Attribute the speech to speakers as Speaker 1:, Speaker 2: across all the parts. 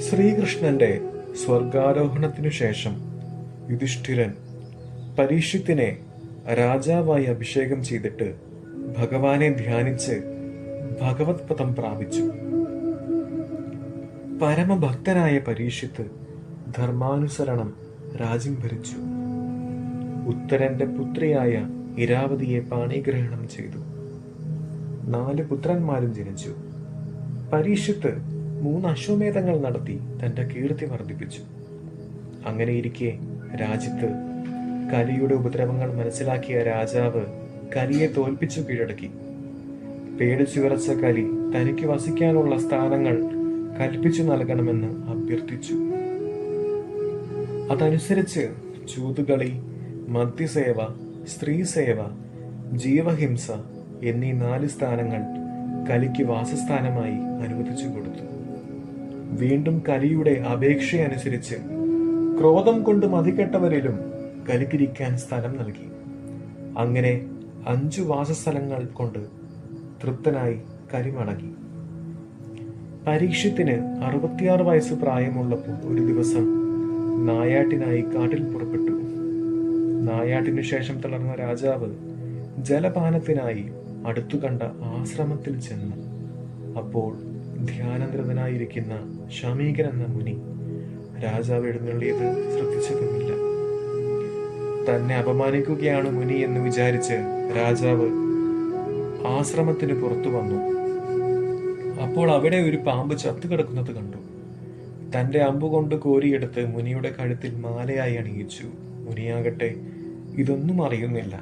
Speaker 1: ശ്രീകൃഷ്ണന്റെ സ്വർഗാരോഹണത്തിനു ശേഷം യുധിഷ്ഠിരൻ പരീക്ഷത്തിനെ രാജാവായി അഭിഷേകം ചെയ്തിട്ട് ഭഗവാനെ ധ്യാനിച്ച് ഭഗവത് പദം പ്രാപിച്ചു. പരമഭക്തനായ പരീക്ഷിത്ത് ധർമാനുസരണം രാജ്യം ഭരിച്ചു. ഉത്തരന്റെ പുത്രിയായ ഇരാവതിയെ പാണിഗ്രഹണം ചെയ്തു. നാല് പുത്രന്മാരും ജനിച്ചു. പരീക്ഷത്ത് മൂന്ന് അശ്വമേധങ്ങൾ നടത്തി തന്റെ കീർത്തി വർദ്ധിപ്പിച്ചു. അങ്ങനെയിരിക്കെ രാജ്യത്ത് കലിയുടെ ഉപദ്രവങ്ങൾ മനസ്സിലാക്കിയ രാജാവ് കലിയെ തോൽപ്പിച്ചു കീഴടക്കി. പേടിച്ചു വിറച്ച കലി തനിക്ക് വസിക്കാനുള്ള സ്ഥാനങ്ങൾ കൽപ്പിച്ചു നൽകണമെന്ന് അഭ്യർത്ഥിച്ചു. അതനുസരിച്ച് ചൂതുകളി മദ്യസേവ സ്ത്രീസേവ ജീവഹിംസ എന്നീ നാല് സ്ഥാനങ്ങൾ കലിക്ക് വാസസ്ഥാനമായി അനുവദിച്ചു കൊടുത്തു. വീണ്ടും കലിയുടെ അപേക്ഷയനുസരിച്ച് ക്രോധം കൊണ്ട് മതികെട്ടവരിലും കലിക്കിരിക്കാൻ സ്ഥലം നൽകി. അങ്ങനെ അഞ്ചു വാസസ്ഥലങ്ങൾ കൊണ്ട് തൃപ്തനായി കരിമടങ്ങി പരീക്ഷത്തിന് അറുപത്തിയാറ് വയസ്സ് പ്രായമുള്ളപ്പോൾ ഒരു ദിവസം നായാട്ടിനായി കാട്ടിൽ പുറപ്പെട്ടു. നായാട്ടിനു ശേഷം തളർന്ന രാജാവ് ജലപാനത്തിനായി അടുത്തു കണ്ട ആശ്രമത്തിൽ ചെന്നു. അപ്പോൾ ധ്യാനനിരതനായിരിക്കുന്ന ശമീകൻ എന്ന മുനി രാജാവ് എഴുന്നള്ളിയത് ശ്രദ്ധിച്ചതുമില്ല. തന്നെ അപമാനിക്കുകയാണ് മുനി എന്ന് വിചാരിച്ച് രാജാവ് ആശ്രമത്തിന് പുറത്തു വന്നു. അപ്പോൾ അവിടെ ഒരു പാമ്പ് ചത്തുകിടക്കുന്നത് കണ്ടു. തന്റെ അമ്പുകൊണ്ട് കോരിയെടുത്ത് മുനിയുടെ കഴുത്തിൽ മാലയായി അണിയിച്ചു. മുനിയാകട്ടെ ഇതൊന്നും അറിയുന്നില്ല.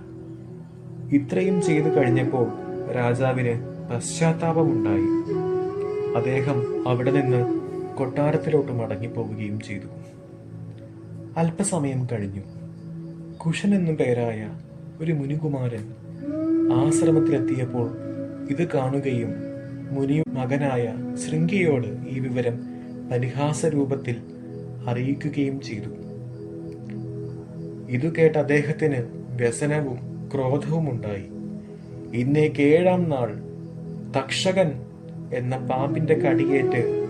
Speaker 1: ഇത്രയും ചെയ്തു കഴിഞ്ഞപ്പോൾ രാജാവിന് പശ്ചാത്താപമുണ്ടായി. അദ്ദേഹം അവിടെ നിന്ന് കൊട്ടാരത്തിലോട്ട് മടങ്ങിപ്പോവുകയും ചെയ്തു. അല്പസമയം കഴിഞ്ഞു. കുഷൻ എന്നു പേരായ ഒരു മുനികുമാരൻ ആശ്രമത്തിലെത്തിയപ്പോൾ ഇത് കാണുകയും മുനി മകനായ ശൃംഗിയോട് ഈ വിവരം പരിഹാസ രൂപത്തിൽ അറിയിക്കുകയും ചെയ്തു. ഇത് കേട്ട അദ്ദേഹത്തിന് വ്യസനവും ക്രോധവും ഉണ്ടായി ഇന്നേക്ക് ഏഴാം നാൾ തക്ഷകൻ എന്ന പാമ്പിന്റെ കടിയേറ്റ്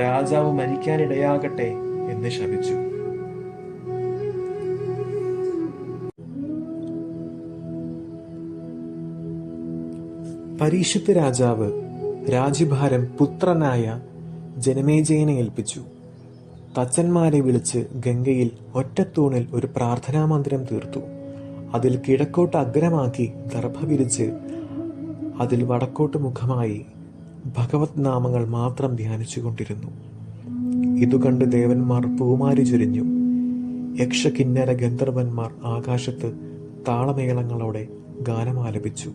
Speaker 1: രാജാവ് മരിക്കാനിടയാകട്ടെ എന്ന് ശപിച്ചു. പരീക്ഷത്ത് രാജാവ് രാജ്യഭാരം പുത്രനായ ജനമേജയനെ ഏൽപ്പിച്ചു. തച്ചന്മാരെ വിളിച്ച് ഗംഗയിൽ ഒറ്റത്തൂണിൽ ഒരു പ്രാർത്ഥനാ മന്ദിരം തീർത്തു. അതിൽ കിഴക്കോട്ട് അഗ്രമാക്കി ദർഭ വിരിച്ച് അതിൽ വടക്കോട്ട് മുഖമായി ഭഗവത് നാമങ്ങൾ മാത്രം ധ്യാനിച്ചുകൊണ്ടിരുന്നു ഇതുകണ്ട് ദേവന്മാർ പൂമാരി ചുരിഞ്ഞു. യക്ഷകിന്നര ഗന്ധർവന്മാർ ആകാശത്ത് താളമേളങ്ങളോടെ ഗാനമാലപിച്ചു.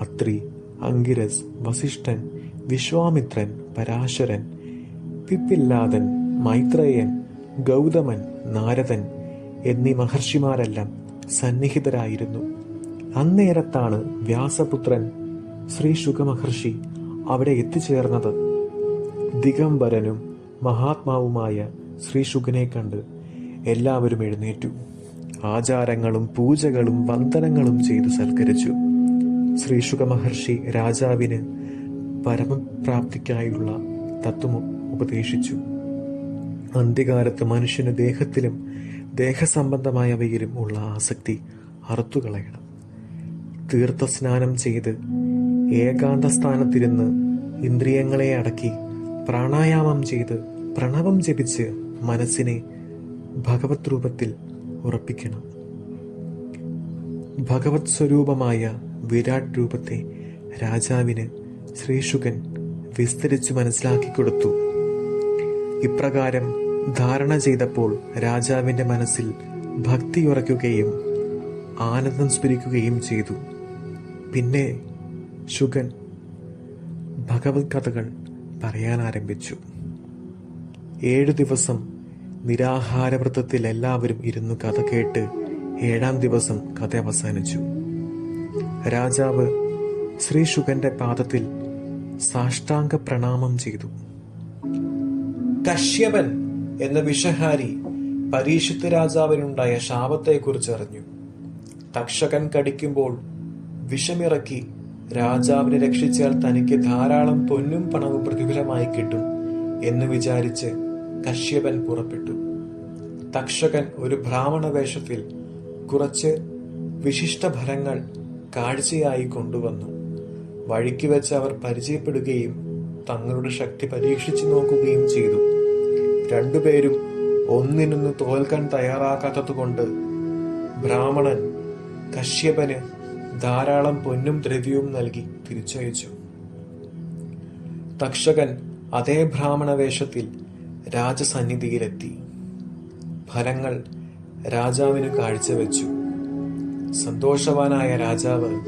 Speaker 1: അത്രി അങ്കിരസ് വസിഷ്ഠൻ വിശ്വാമിത്രൻ പരാശരൻ പിപ്പില്ലാതൻ മൈത്രേയൻ ഗൗതമൻ നാരദൻ എന്നീ മഹർഷിമാരെല്ലാം സന്നിഹിതരായിരുന്നു. അന്നേരത്താണ് വ്യാസപുത്രൻ ശ്രീ ശുഖമഹർഷി അവിടെ എത്തിച്ചേർന്നത്. ദിഗംബരനും മഹാത്മാവുമായ ശ്രീ ശുഖനെ കണ്ട് എല്ലാവരും എഴുന്നേറ്റു. ആചാരങ്ങളും പൂജകളും വന്ദനങ്ങളും ചെയ്തു സൽക്കരിച്ചു. ശ്രീ ശുഖമഹർഷി രാജാവിന് പരമപ്രാപ്തിക്കായുള്ള തത്വം ഉപദേശിച്ചു. അന്ത്യകാലത്ത് മനുഷ്യന് ദേഹത്തിലും ദേഹസംബന്ധമായവയിലും ഉള്ള ആസക്തി അറുത്തുകളയണം. തീർത്ഥസ്നാനം ചെയ്ത് ഏകാന്ത സ്ഥാനത്തിരുന്ന് ഇന്ദ്രിയങ്ങളെ അടക്കി പ്രാണായാമം ചെയ്ത് പ്രണവം ജപിച്ച് മനസ്സിനെ ഭഗവത് രൂപത്തിൽ ഉറപ്പിക്കണം. ഭഗവത് സ്വരൂപമായ വിരാട് രൂപത്തെ രാജാവിന് ശ്രീശുകൻ വിസ്തരിച്ചു മനസ്സിലാക്കി കൊടുത്തു. ഇപ്രകാരം ധാരണ ചെയ്തപ്പോൾ രാജാവിന്റെ മനസ്സിൽ ഭക്തി ഉറയ്ക്കുകയും ആനന്ദം സ്മരിക്കുകയും ചെയ്തു. പിന്നെ ശുഗൻ ഭഗവത് കഥകൾ പറയാൻ ആരംഭിച്ചു. ഏഴു ദിവസം നിരാഹാരവ്രതത്തിൽ എല്ലാവരും ഇരുന്ന് കഥ കേട്ട് ഏഴാം ദിവസം കഥ അവസാനിച്ചു. രാജാവ് ശ്രീ ശുഗന്റെ പാദത്തിൽ സാഷ്ടാംഗ പ്രണാമം ചെയ്തു. കശ്യപൻ എന്ന വിഷഹാരി പരീക്ഷിത്ത് രാജാവിനുണ്ടായ ശാപത്തെക്കുറിച്ച് അറിഞ്ഞു തക്ഷകൻ കടിക്കുമ്പോൾ വിഷമിറക്കി രാജാവിനെ രക്ഷിച്ചാൽ തനിക്ക് ധാരാളം പൊന്നും പണവും പ്രതിഫലമായി കിട്ടും എന്ന് വിചാരിച്ച് കശ്യപൻ പുറപ്പെട്ടു. തക്ഷകൻ ഒരു ബ്രാഹ്മണ വേഷത്തിൽ കുറച്ച് വിശിഷ്ട ഫലങ്ങൾ കാഴ്ചയായി കൊണ്ടുവന്നു. വഴിക്ക് വെച്ച് അവർ പരിചയപ്പെടുകയും തങ്ങളുടെ ശക്തി പരീക്ഷിച്ചു നോക്കുകയും ചെയ്തു. രണ്ടുപേരും ഒന്നിനൊന്ന് തോൽക്കാൻ തയ്യാറാക്കാത്തതുകൊണ്ട് ബ്രാഹ്മണൻ കശ്യപന് ധാരാളം പൊന്നും ദ്രവ്യവും നൽകി തിരിച്ചയച്ചു. തക്ഷകൻ അതേ ബ്രാഹ്മണ വേഷത്തിൽ രാജസന്നിധിയിലെത്തി. ഫലങ്ങൾ രാജാവിന് കാഴ്ചവെച്ചു. സന്തോഷവാനായ രാജാവ്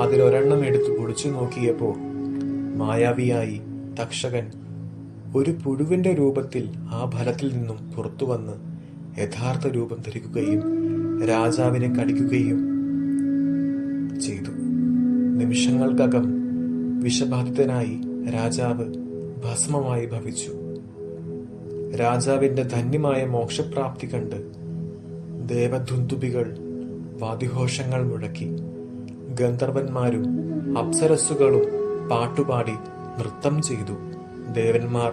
Speaker 1: അതിലൊരെണ്ണം എടുത്തു പൊടിച്ചു നോക്കിയപ്പോൾ മായാവിയായി തക്ഷകൻ ഒരു പുഴുവിന്റെ രൂപത്തിൽ ആ ഫലത്തിൽ നിന്നും പുറത്തു വന്ന് യഥാർത്ഥ രൂപം ധരിക്കുകയും രാജാവിനെ കടിക്കുകയും നിമിഷങ്ങൾക്കകം വിഷബാധിതനായി രാജാവ് ഭസ്മമായി ഭവിച്ചു. രാജാവിന്റെ ധന്യമായ മോക്ഷപ്രാപ്തി കണ്ട് ദേവധുന്തുബികൾ വാതിഘോഷങ്ങൾ മുഴക്കി. ഗന്ധർവന്മാരും അപ്സരസ്സുകളും പാട്ടുപാടി നൃത്തം ചെയ്തു. ദേവന്മാർ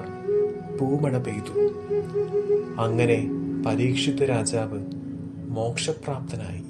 Speaker 1: പൂമഴ പെയ്തു. അങ്ങനെ പരീക്ഷിത രാജാവ് മോക്ഷപ്രാപ്തനായി.